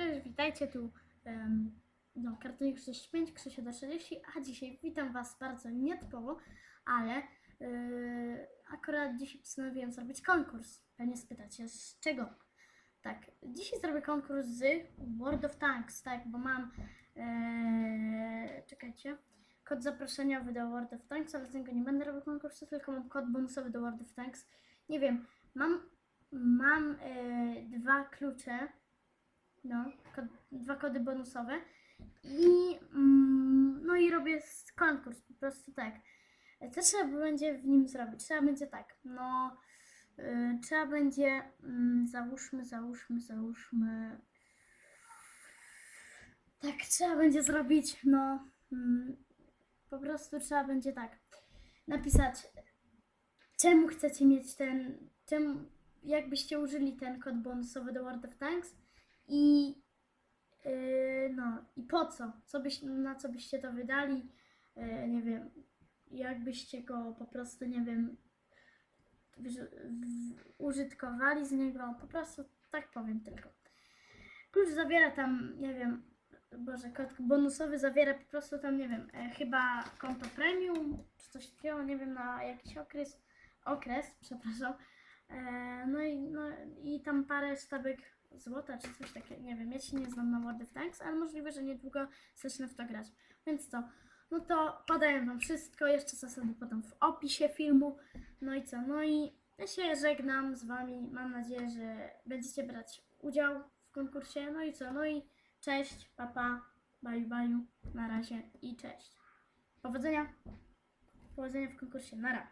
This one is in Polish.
Cześć, witajcie tu. Um, no, kartonik 65, Krzysia do 40, a dzisiaj witam Was bardzo nietypowo, ale yy, akurat dzisiaj postanowiłem zrobić konkurs. Pewnie spytacie, z czego? Tak, dzisiaj zrobię konkurs z World of Tanks, tak, bo mam, yy, czekajcie, kod zaproszeniowy do World of Tanks, ale z niego nie będę robił konkursu, tylko mam kod bonusowy do World of Tanks. Nie wiem, mam, mam yy, dwa klucze, no, kod, dwa kody bonusowe i mm, no i robię konkurs, po prostu tak. Co trzeba będzie w nim zrobić? Trzeba będzie tak, no y, trzeba będzie, mm, załóżmy, załóżmy, załóżmy, tak, trzeba będzie zrobić, no, mm, po prostu trzeba będzie tak, napisać, czemu chcecie mieć ten, czemu, jakbyście użyli ten kod bonusowy do World of Tanks i yy, no i po co? co byś, na co byście to wydali? Yy, nie wiem, jakbyście go po prostu, nie wiem, wyrzu- w- użytkowali z niego, po prostu tak powiem tylko. Klucz zawiera tam, nie wiem, Boże, kod bonusowy zawiera po prostu tam, nie wiem, e, chyba konto premium, czy coś takiego, nie wiem, na jakiś okres, okres, przepraszam. E, no, i, no i tam parę sztabek złota, czy coś takiego, nie wiem, ja się nie znam na World of Tanks, ale możliwe, że niedługo zacznę w to grać. Więc co, no to podaję Wam wszystko, jeszcze zasady potem w opisie filmu. No i co, no i ja się żegnam z Wami, mam nadzieję, że będziecie brać udział w konkursie. No i co, no i cześć, papa, baju, baju, na razie i cześć. Powodzenia, powodzenia w konkursie, nara.